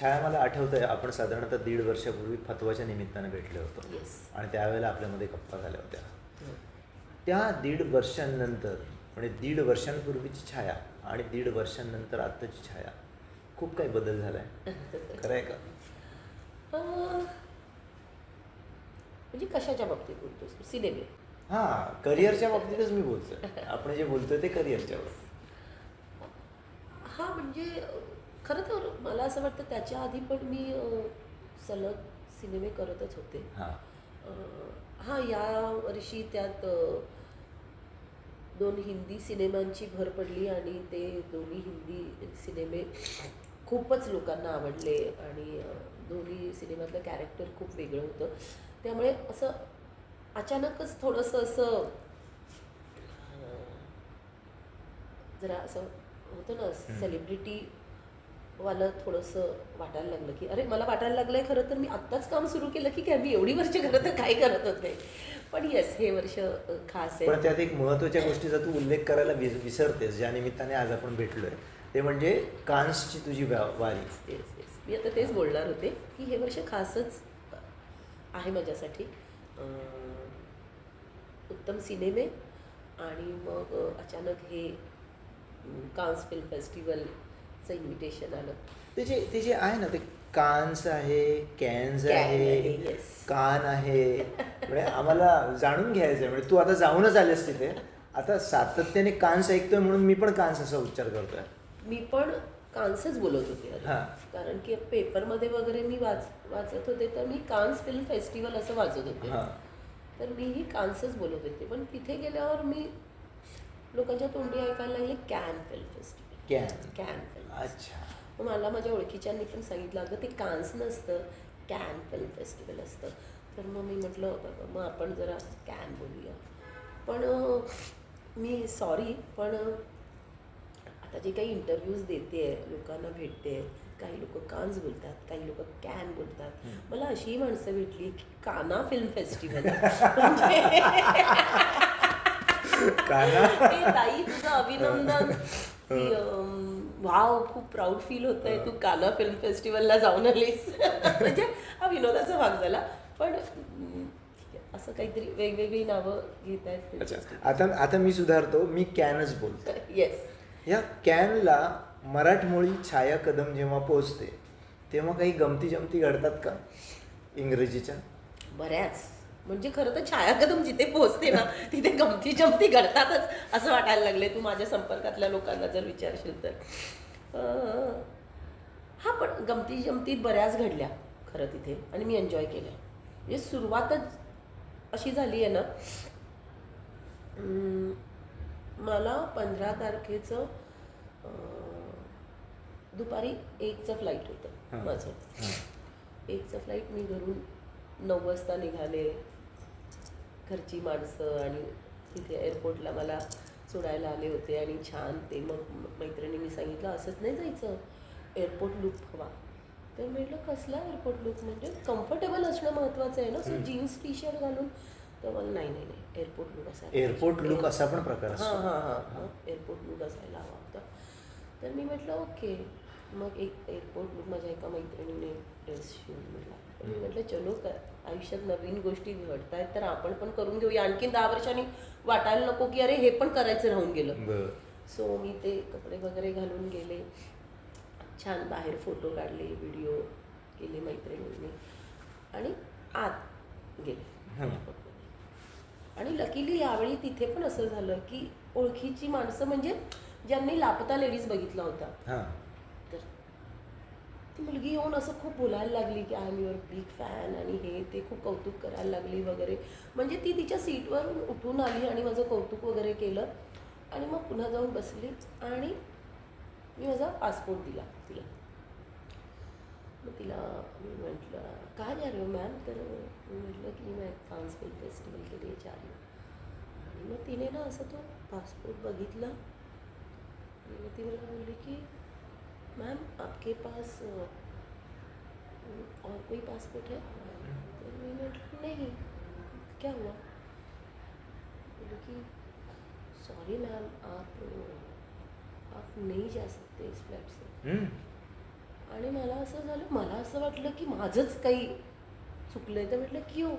छाया मला आठवतंय आपण साधारणतः दीड वर्षापूर्वी फतवाच्या निमित्तानं भेटलो होतो. आणि त्यावेळेला आपल्यामध्ये गप्पा झाल्या होत्या. त्या दीड वर्षांनंतर म्हणजे दीड वर्षांपूर्वीची छाया आणि दीड वर्षांनंतर आत्ताची छाया खूप काही बदल झाला आहे खरं आहे का म्हणजे कशाच्या बाबतीत बोलतोस सिनेमे. हां करिअरच्या बाबतीतच मी बोलतोय. आपण जे बोलतोय ते करिअरच्या बाबतीत. हा म्हणजे खरं तर मला असं वाटतं त्याच्या आधी पण मी सलग सिनेमे करतच होते. हां. हा या वर्षी त्यात दोन हिंदी सिनेमांची भर पडली आणि ते दोन्ही हिंदी सिनेमे खूपच लोकांना आवडले आणि दोन्ही सिनेमातलं कॅरेक्टर खूप वेगळं होतं. त्यामुळे असं अचानकच थोडंसं असं जरा असं होतं ना सेलिब्रिटी वालं थोडंसं वाटायला लागलं की अरे मला वाटायला लागलंय खरं तर मी आत्ताच काम सुरू केलं की काय? मी एवढी वर्ष खरं तर काय करत होते पण येस हे वर्ष खास पण आहे त्यात एक महत्त्वाच्या गोष्टीचा तू उल्लेख करायला विस विसरतेस ज्या निमित्ताने आज आपण भेटलोय. ते म्हणजे कान्सची तुझी वारी. येस येस मी आता तेच बोलणार होते की हे वर्ष खासच आहे माझ्यासाठी. उत्तम सिनेमे आणि मग अचानक हे कान्स फिल्म फेस्टिवलचं इन्व्हिटेशन आलं. ते जे ते जे आहे ना ते कान्स आहे कॅन्स आहे. कान आहे म्हणजे आम्हाला जाणून घ्यायचं आहे. म्हणजे तू आता जाऊनच आलेस तिथे. आता सातत्याने कान्स ऐकतोय म्हणून मी पण कान्स असा उच्चार करतोय. मी पण कान्सच बोलत होते. हां. कारण की पेपरमध्ये वगैरे मी वाच वाचत होते तर मी कान्स फिल्म फेस्टिवल असं वाचत होते. हां. तर मीही कान्सच बोलत होते. पण तिथे गेल्यावर मी लोकांच्या तोंडी ऐकायला लागले Cannes film festival. Cannes Cannes film अच्छा. मग मला माझ्या ओळखीच्यांनी पण सांगितलं अगं ते कान्स नसतं कॅन फिल्म फेस्टिवल असतं. तर मग मी म्हटलं "बाबा, मग आपण जरा कॅन बोलूया. पण मी सॉरी पण आता जे काही इंटरव्ह्यूज देते लोकांना भेटते काही लोक कान्स बोलतात काही लोक कॅन बोलतात. मला अशीही माणसं भेटली की काना फिल्म फेस्टिवल म्हणजे हे ताई तुझं अभिनंदन. की वाव खूप प्राऊड फील होत आहे तू काना फिल्म फेस्टिवलला जाऊन आलीस. म्हणजे हा विनोदाचा भाग झाला. पण असं काहीतरी वेगवेगळी नावं घेत आहेत आता आता मी सुधारतो मी कॅनच बोलतो. येस या कॅनला मराठमोळी छाया कदम जेव्हा पोचते तेव्हा काही गमती जमती घडतात का? इंग्रजीच्या? बऱ्याच. म्हणजे खरं तर छाया कदम जिथे पोहोचते ना तिथे गमती जमती घडतातच असं वाटायला लागले तू माझ्या संपर्कातल्या लोकांना जर विचारशील तर. हा पण गमती जमती बऱ्याच घडल्या खरं तिथे आणि मी एन्जॉय केल्या म्हणजे सुरुवातच अशी झाली आहे ना. मला पंधरा तारखेचं दुपारी एकचं फ्लाईट होतं. माझं. एकचं फ्लाईट मी घरून नऊ वाजता निघाले. घरची माणसं आणि तिथे एअरपोर्टला मला सोडायला आले होते आणि छान ते मग मैत्रिणींनी सांगितलं असंच नाही जायचं. एअरपोर्ट लुक हवा तर म्हटलं कसला एअरपोर्ट लुक म्हणजे कम्फर्टेबल असणं महत्त्वाचं आहे ना. सो जीन्स टी शर्ट घालून. तर मला नाही नाही नाही. एअरपोर्ट लुक असायला एअरपोर्ट. लुक असा पण प्रकार हां हां हां हां. एअरपोर्ट लुक असायला हवा होता. तर मी म्हटलं ओके. मग एक एअरपोर्ट लुक माझ्या एका मैत्रिणीने ड्रेस शिवून दिला. तर मी म्हटलं चलो आयुष्यात नवीन गोष्टी घडत आहेत तर आपण पण करून घेऊया. आणखीन दहा वर्षांनी वाटायला नको की अरे हे पण करायचं राहून गेलं. सो मी ते कपडे वगैरे घालून गेले. छान बाहेर फोटो काढले व्हिडिओ केले मैत्रिणींनी. आणि आत गेले. आणि लकीली यावेळी तिथे पण असं झालं की ओळखीची माणसं म्हणजे ज्यांनी लापता लेडीज बघितला होता. ती मुलगी येऊन असं खूप बोलायला लागली की I am your big fan आणि हे ते खूप कौतुक करायला लागली वगैरे. म्हणजे ती तिच्या सीटवर उठून आली आणि माझं कौतुक वगैरे केलं. आणि मग पुन्हा जाऊन बसली आणि मी माझा पासपोर्ट दिला तिला. मग तिला मी म्हटलं काय जा रे मॅम हो तर मी म्हटलं की मैं फ्रान्स फिल्म फेस्टिवल के लिए जा रही आणि मग तिने ना असं तो पासपोर्ट बघितला. आणि मग ती मला बोलली की मैम आपके पास और कोई पासपोर्ट है? नहीं। क्या हुआ? बोले कि सॉरी मैम आप आप नहीं जा सकते इस फ्लाइट से. आणि मला असं झालं मला असं वाटलं की माझंच काही चुकलं आहे तर म्हटलं की हो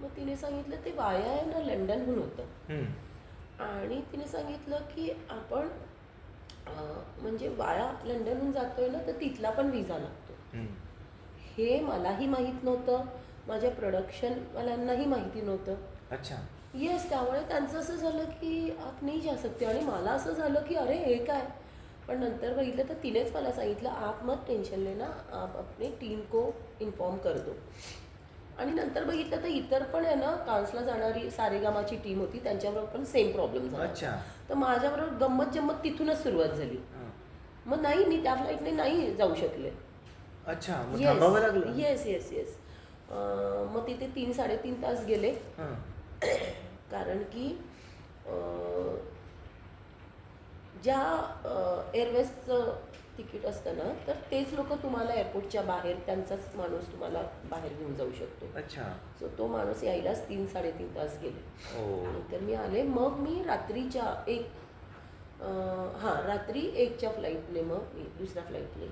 मग तिने सांगितलं ते वाया आहे ना लंडनहून होतं. आणि तिने सांगितलं की आपण म्हणजे वाया लंडनहून जातोय ना तर तिथला पण विजा लागतो. हे मलाही माहीत नव्हतं. माझ्या प्रोडक्शनवाल्यांनाही माहिती नव्हतं. अच्छा. येस त्यामुळे त्यांचं असं झालं की आप नाही जा सकते. आणि मला असं झालं की अरे हे काय? पण नंतर बघितलं तर तिनेच मला सांगितलं आप मत टेन्शन लेना. आप अपने टीम को इन्फॉर्म कर दो. आणि नंतर बघितलं तर इतर पण आहे ना कान्सला जाणारी सारेगामाची टीम होती. त्यांच्याबरोबर पण सेम प्रॉब्लेम झाला. अच्छा. तर माझ्याबरोबर गंमत जम्मत तिथूनच सुरुवात झाली. मग नाही मी त्या फ्लाईटने नाही जाऊ शकले. अच्छा मग थांबावं लागलं? येस येस येस मग तिथे तीन साडेतीन तास गेले. हां. कारण की अं, ज्या एअरवेजचं तिकीट असतं ना तर तेच लोक तुम्हाला एअरपोर्टच्या बाहेर त्यांचाच माणूस तुम्हाला बाहेर घेऊन जाऊ शकतो. अच्छा. सो तो माणूस यायलाच तीन साडेतीन तास गेले. ओ नंतर मी आले. मग मी रात्रीच्या एक हां रात्री एकच्या फ्लाईटने मग मी दुसऱ्या फ्लाईटने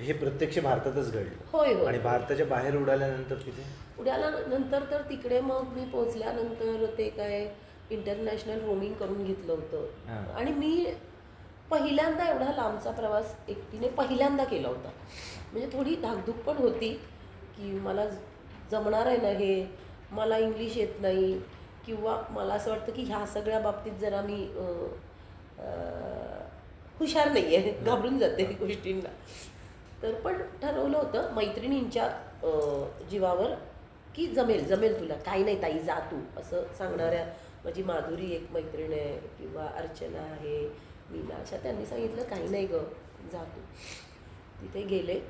हे प्रत्यक्ष भारतातच घडलं. होय होय. आणि भारताच्या बाहेर उडाल्यानंतर तिथे? उद्याला नंतर तर तिकडे मग मी पोचल्यानंतर ते काय इंटरनॅशनल रोमिंग करून घेतलं होतं. हां. आणि मी पहिल्यांदा एवढा लांबचा प्रवास एकटीने पहिल्यांदा केला होता. म्हणजे थोडी धाकधूक पण होती की मला जमणार आहे ना हे मला इंग्लिश येत नाही किंवा मला असं वाटतं की ह्या सगळ्या बाबतीत जरा मी अं, हुशार नाही आहे घाबरून जाते गोष्टींना. तर पण ठरवलं होतं मैत्रिणींच्या जीवावर की जमेल जमेल तुला. काही नाही ताई जा तू. असं सांगणाऱ्या माझी माधुरी एक मैत्रीण आहे किंवा अर्चना आहे मीना अशा त्यांनी सांगितलं काही नाही ग जा तू. तिथे गेले.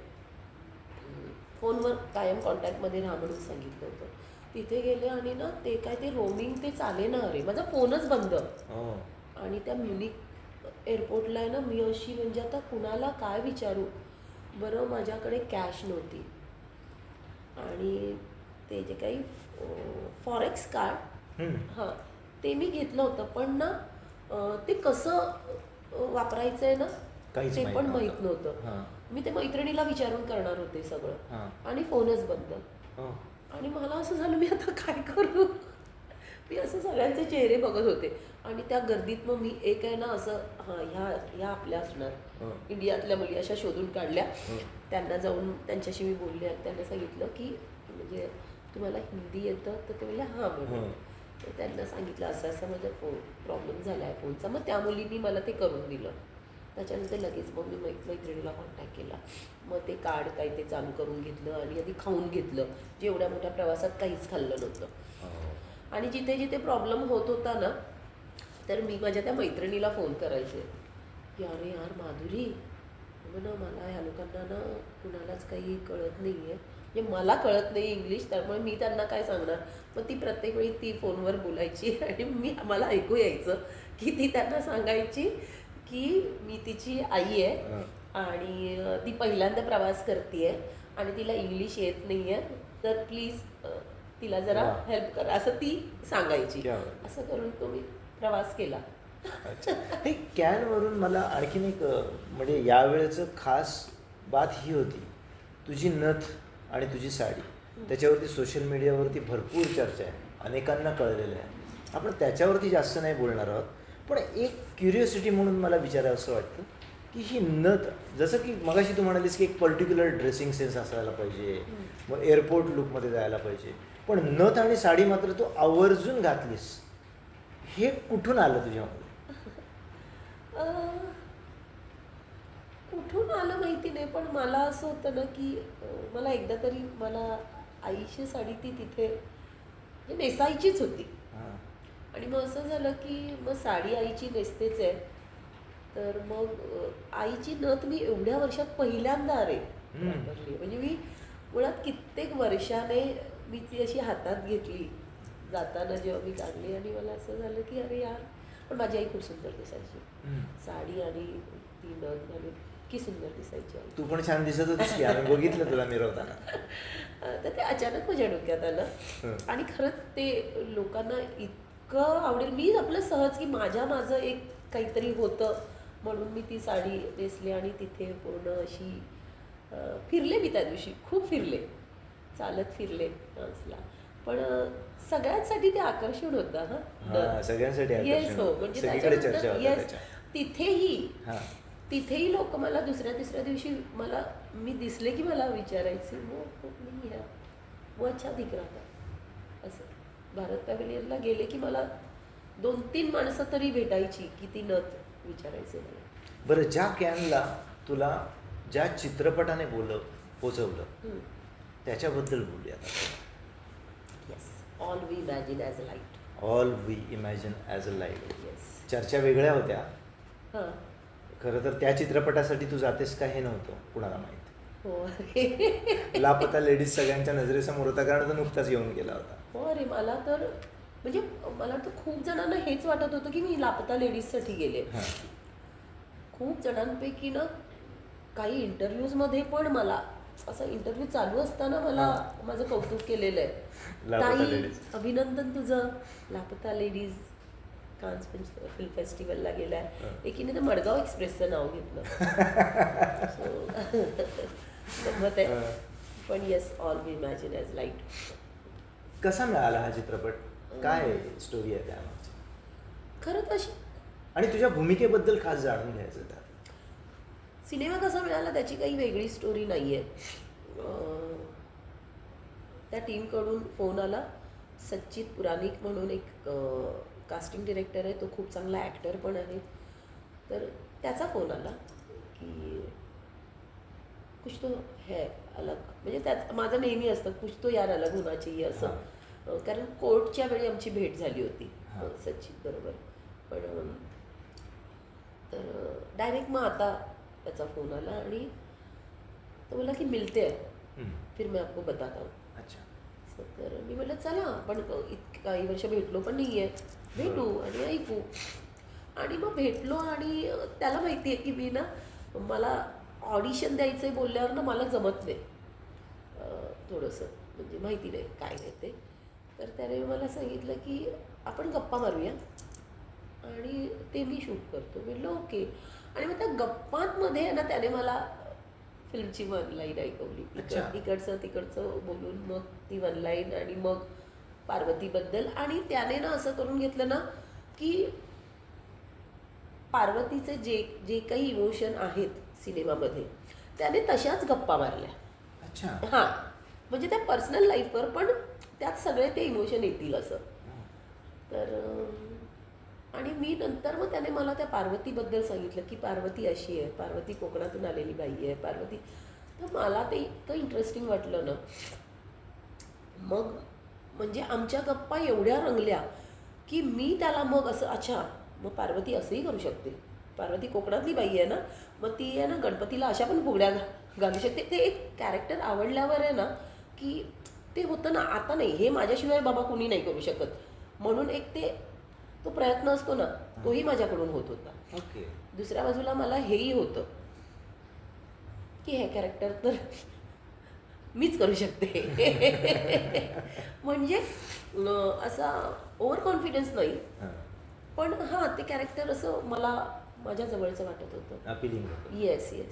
फोनवर कायम कॉन्टॅक्टमध्ये राहा म्हणून सांगितलं होतं. तिथे गेले आणि ना ते काय ते रोमिंग ते चाले ना अरे माझा फोनच बंद. हो. आणि त्या म्युनिक एअरपोर्टला आहे ना मी अशी म्हणजे आता कुणाला काय विचारू? बरं माझ्याकडे कॅश नव्हती. आणि ते जे काही फॉरेक्स कार्ड. हां ते मी घेतलं होतं. पण ना ते कसं वापरायचं आहे ना ते पण. माहीत नव्हतं. मी ते मैत्रिणीला विचारून करणार होते सगळं. आणि फोनच बंद. हो. आणि मला असं झालं मी आता काय करू? मी असं सगळ्यांचे चेहरे बघत होते आणि त्या गर्दीत मग मी एक आहे ना असं हां ह्या ह्या आपल्या असणार. इंडियातल्या मुली अशा शोधून काढल्या. त्यांना जाऊन त्यांच्याशी मी बोलले आणि त्यांना सांगितलं की म्हणजे तुम्हाला हिंदी येतं तर ते म्हणले हां म्हणून. तर त्यांना सांगितलं असं असं माझा फोन प्रॉब्लेम झाला आहे फोनचा मग त्या मुलींनी मला ते करून दिलं त्याच्यानंतर लगेच मग मी मै मैत्रिणीला कॉन्टॅक्ट केला मग ते कार्ड काही ते चालू करून घेतलं आणि आधी खाऊन घेतलं जे एवढ्या मोठ्या प्रवासात काहीच खाल्लं नव्हतं. आणि जिथे जिथे प्रॉब्लेम होत होता ना तर मी माझ्या त्या मैत्रिणीला फोन करायचे. की अरे यार माधुरी ना मला ह्या लोकांना ना कुणालाच काही कळत नाही आहे म्हणजे मला कळत नाही इंग्लिश त्यामुळे मी त्यांना काय सांगणार? मग ती प्रत्येक वेळी ती फोनवर बोलायची आणि मी मला ऐकू यायचं की ती त्यांना सांगायची की मी तिची आई आहे. आणि ती पहिल्यांदा प्रवास करते आणि तिला इंग्लिश येत नाही आहे तर प्लीज तिला जरा. हेल्प करा. असं ती सांगायची. असं करून तो मी प्रवास केला. अच्छा. हे कॅनवरून मला आणखीन एक म्हणजे यावेळेचं खास बात ही होती. तुझी नथ आणि तुझी साडी. त्याच्यावरती सोशल मीडियावरती भरपूर चर्चा आहे. अनेकांना कळलेलं आहे. आपण त्याच्यावरती जास्त नाही बोलणार आहोत. पण एक क्युरिओसिटी म्हणून मला विचारावं असं वाटतं की ही नथ जसं की मगाशी तू म्हणालीस की एक पर्टिक्युलर ड्रेसिंग सेन्स असायला पाहिजे. मग एअरपोर्ट लुकमध्ये जायला पाहिजे. पण नथ आणि साडी मात्र तू आवर्जून घातलीस. हे कुठून आलं तुझ्यामध्ये? कुठून आलं माहिती नाही पण मला असं होतं ना की मला एकदा तरी मला आईची साडी ती तिथे म्हणजे नेसायचीच होती. आणि मग असं झालं की मग साडी आईची नेसतेच आहे. तर मग आईची नथ मी एवढ्या वर्षात पहिल्यांदा अरे म्हणजे मी मुळात कित्येक वर्षाने मी ती अशी हातात घेतली. जाताना जेव्हा मी काढली आणि मला असं झालं की अरे यार पण माझी आई खूप सुंदर दिसायची. साडी आणि ती नथ घालून इतकी सुंदर दिसायची आई. तू पण छान दिसत होतीस बघितलं तुला मिरवताना तर ते अचानक माझ्या डोक्यात आलं. आणि खरंच ते लोकांना इतकं आवडेल. मी आपलं सहज की माझ्या माझं एक काहीतरी होतं म्हणून मी ती साडी नेसली आणि तिथे पूर्ण अशी फिरले मी त्या दिवशी. खूप फिरले. चालत फिरले डान्सला पण सगळ्यांसाठी ते आकर्षण होतं हा, सगळ्यांसाठी आकर्षण येस हो. म्हणजे त्याच्यानंतर- त्याच्या. तिथेही हा. तिथेही लोक मला दुसऱ्या तिसऱ्या दिवशी मला मी दिसले की मला विचारायचे नहीं है वो अच्छा दिख रहा था असं. भारत पॅव्हिलियनला गेले की मला दोन तीन माणसं तरी भेटायची की ती नथ विचारायचे मला. बरं ज्या कॅनला तुला ज्या चित्रपटाने बोलव पोचवलं त्याच्याबद्दल बोलूया yes all we imagine as a light all we imagine as a light yes चर्चा वेगळ्या होत्या. हां. खरं तर त्या चित्रपटासाठी तू जातेस का हे नव्हतं कुणाला माहीत? हो. लापता लेडीज सगळ्यांच्या नजरेसमोर होता कारण तो नुकताच येऊन गेला होता. हो अरे मला तर म्हणजे मला तर खूप जणांना हेच वाटत होतं की मी लापता लेडीजसाठी गेले. खूप जणांपैकी ना काही इंटरव्ह्यूजमध्ये पण मला असं इंटरव्ह्यू चालू असताना मला माझं कौतुक केलेलं आहे. ताई. अभिनंदन तुझं. लापता लेडीज कान्स फिल्म फेस्टिवलला गेलाय. एकीने तर मडगाव एक्सप्रेसचं नाव घेतलं. आहे. पण yes all we imagine as light कसा मिळाला हा चित्रपट? काय स्टोरी आहे त्यामागची? खरं तशी आणि तुझ्या भूमिकेबद्दल खास जाणून घ्यायचं त्यात. सिनेमा कसा मिळाला त्याची काही वेगळी स्टोरी नाही आहे त्या टीमकडून फोन आला. सच्चित पुराणिक म्हणून एक कास्टिंग डिरेक्टर आहे. तो खूप चांगला ॲक्टर पण आहे. तर त्याचा फोन आला की कुछ तो है अलग. म्हणजे त्याच माझं नेहमी असतं कुछ तो यार अलग होना चाहिए असं. कारण कोर्टच्या वेळी आमची भेट झाली होती. हां. सचिन बरोबर. पण तर डायरेक्ट मग आता त्याचा फोन आला आणि तो बोला की मिलते हैं हम्म. फिर मैं आपको बताता हूँ. अच्छा. तर मी म्हटलं चला आपण क- इत काही वर्ष भेटलो पण नाही आहे भेटू आणि ऐकू. आणि मग भेटलो आणि त्याला माहिती आहे की मी ना मला ऑडिशन द्यायचं आहे बोलल्यावर ना मला जमत नाही. थोडंसं. म्हणजे माहिती नाही काय नाही ते. तर त्याने मला सांगितलं की आपण गप्पा मारूया. आणि ते मी शूट करतो. म्हटलं ओके. आणि मग त्या गप्पांमध्ये ना त्याने मला फिल्मची वन लाईन ऐकवली. इकडचं तिकडचं बोलून मग ती वन लाईन आणि मग पार्वतीबद्दल. आणि त्याने ना असं करून घेतलं ना की पार्वतीचे जे जे काही इमोशन आहेत सिनेमामध्ये त्याने तशाच गप्पा मारल्या. अच्छा. हां. म्हणजे त्या पर्सनल लाईफवर पण त्यात सगळे ते इमोशन येतील असं. तर आणि मी नंतर मग त्याने मला त्या पार्वतीबद्दल सांगितलं की पार्वती अशी आहे पार्वती कोकणातून आलेली बाई आहे पार्वती. तर मला ते इतकं इंटरेस्टिंग वाटलं ना. मग म्हणजे आमच्या गप्पा एवढ्या रंगल्या की मी त्याला मग असं अच्छा मग पार्वती असंही करू शकते. पार्वती कोकणातली बाई आहे ना मग ती आहे ना गणपतीला अशा पण फुगड्या घालू शकते. ते एक कॅरेक्टर आवडल्यावर आहे ना की ते होतं ना आता नाही हे माझ्याशिवाय बाबा कुणी नाही करू शकत. म्हणून एक ते तो प्रयत्न असतो ना तोही माझ्याकडून होत होता. ओके. दुसऱ्या बाजूला मला हेही होतं की हे कॅरेक्टर तर मीच करू शकते. म्हणजे असा ओव्हर कॉन्फिडन्स नाही पण हां ते कॅरेक्टर असं मला माझ्या जवळचं वाटत होतं. Yes yes